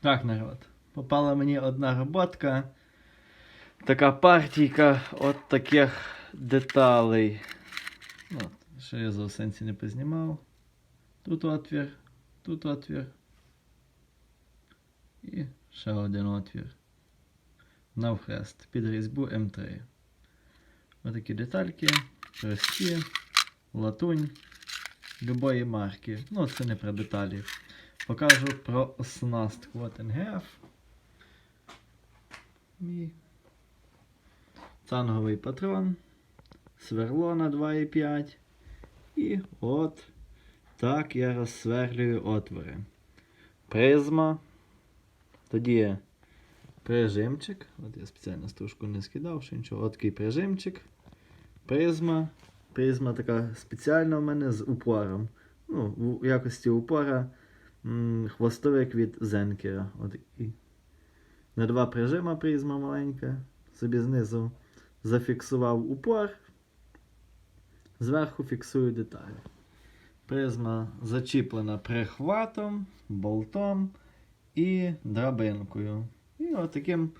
Так, народ. Попала мені одна роботка. Така партійка от таких деталей. Ну, От, що я за сенсі не познімав. Тут отвір, тут отвір. І ще один отвір. Навхрест під різьбу М3. Отакі детальки, прості, латунь любої марки. Ну, це не про деталі. Покажу про оснастку. НГФ. Мій цанговий патрон. Сверло на 2,5. І от так я розсверлюю отвори. Призма. Тоді є прижимчик. От я спеціально стружку не скидав, що нічого. От такий прижимчик. Призма. Призма така спеціальна у мене з упором. Ну, в якості упора хвостовик від Зенкера. Отакий. На два прижима призма маленька. Собі знизу зафіксував упор. Зверху фіксую деталі. Призма зачіплена прихватом, болтом і драбинкою. І отаким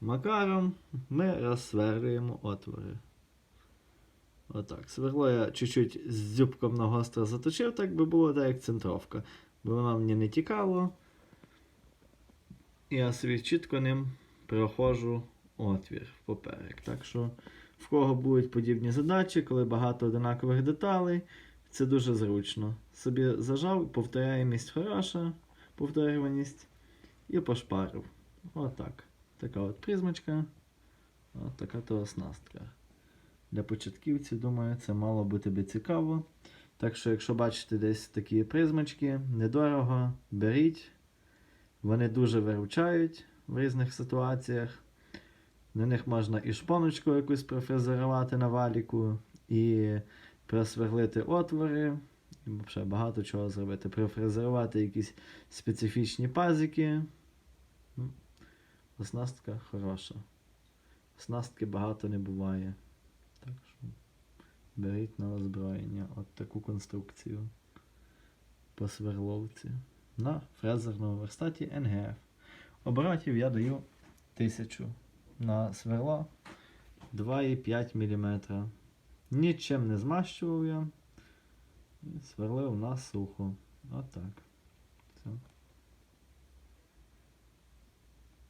макаром ми розсверлюємо отвори. Отак. Сверло я чуть-чуть з дзюбком на гостро заточив, так би було так як центровка. Воно мені не тікало. Я собі чітко ним проходжу отвір поперек. Так що, в кого будуть подібні задачі, коли багато одинакових деталей, це дуже зручно. Собі зажав, повторяємість хороша, повторюваність і пошпарив. Отак. Така от призмочка. От така то оснастка. Для початківців, думаю, це мало би цікаво. Так що, якщо бачите десь такі призмочки, недорого, беріть. Вони дуже виручають в різних ситуаціях. На них можна і шпоночку якусь профрезерувати на валіку, і просверлити отвори, і взагалі багато чого зробити. Профрезерувати якісь специфічні пазики. Ну, Оснастка хороша. Оснастки багато не буває. Беріть на озброєння от таку конструкцію по сверловці на фрезерному верстаті НГФ. Оборотів я даю 1000 на сверло 2,5 мм. Нічим не змащував я. І сверлив на сухо. Отак.